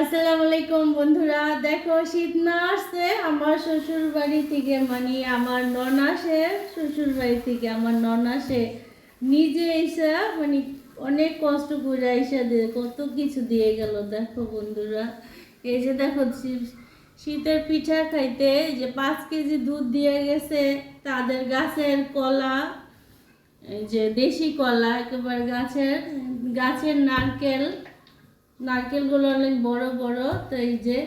আসসালামু আলাইকুম বন্ধুরা, দেখো শীত না আসছে, আমার শ্বশুর বাড়ি থেকে মানে আমার ননাসে শ্বশুর বাড়ি থেকে আমার ননাসে নিজে এসে মানে অনেক কষ্ট করে এসে দিয়ে কত কিছু দিয়ে গেল, দেখো বন্ধুরা। এই যে দেখো শীতের পিঠা খাইতে যে পাঁচ কেজি দুধ দিয়ে গেছে, তাদের গাছের কলা যে দেশি কলা, একেবারে গাছের গাছের নারকেল নারকেলগুলো অনেক বড় বড়, তো এই যে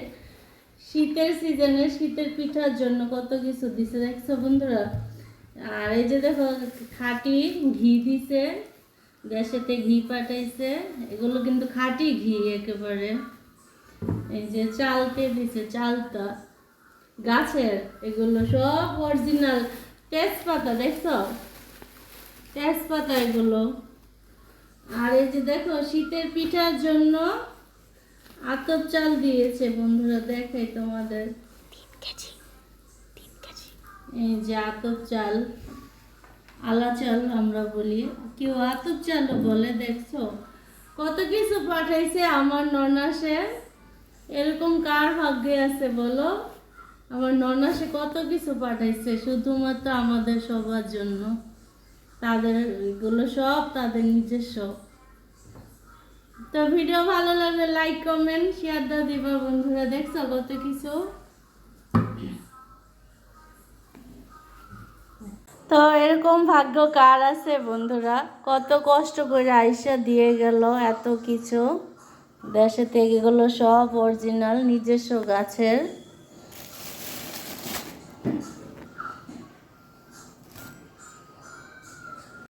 শীতের সিজনে শীতের পিঠার জন্য কত কিছু দিছে দেখছ বন্ধুরা? আর এই যে দেখো, খাঁটি ঘি দিছে, গ্যাসেতে ঘি পাঠাইছে, এগুলো কিন্তু খাঁটি ঘি একেবারে। এই যে চালতে দিছে, চালতা। গাছের এগুলো সব অরিজিনাল তেজপাতা, দেখছ? তেজপাতা এগুলো। আর এই যে দেখো, শীতের পিঠার জন্য আতপ চাল দিয়েছে বন্ধুরা, দেখাই তোমাদের। এই যে আতপ চাল, আলা চাল আমরা বলি। কেউ আতপ চালও বলে, দেখছ? কত কিছু পাঠাইছে আমার ননাসে এরকম কার ভাগ্যে আছে বলো? আমার ননাসে কত কিছু পাঠাইছে, শুধুমাত্র আমাদের সবার জন্য। তাদের এগুলো সব তাদের নিজস্ব। তো ভিডিও ভালো লাগলে লাইক কমেন্ট শেয়ার দাও দিবা বন্ধুরা। দেখছ কত কিছু? তো এরকম ভাগ্য কার আছে বন্ধুরা? কত কষ্ট করে আইসা দিয়ে গেল এত কিছু। দেশে থেকে এগুলো সব অরিজিনাল নিজস্ব গাছের।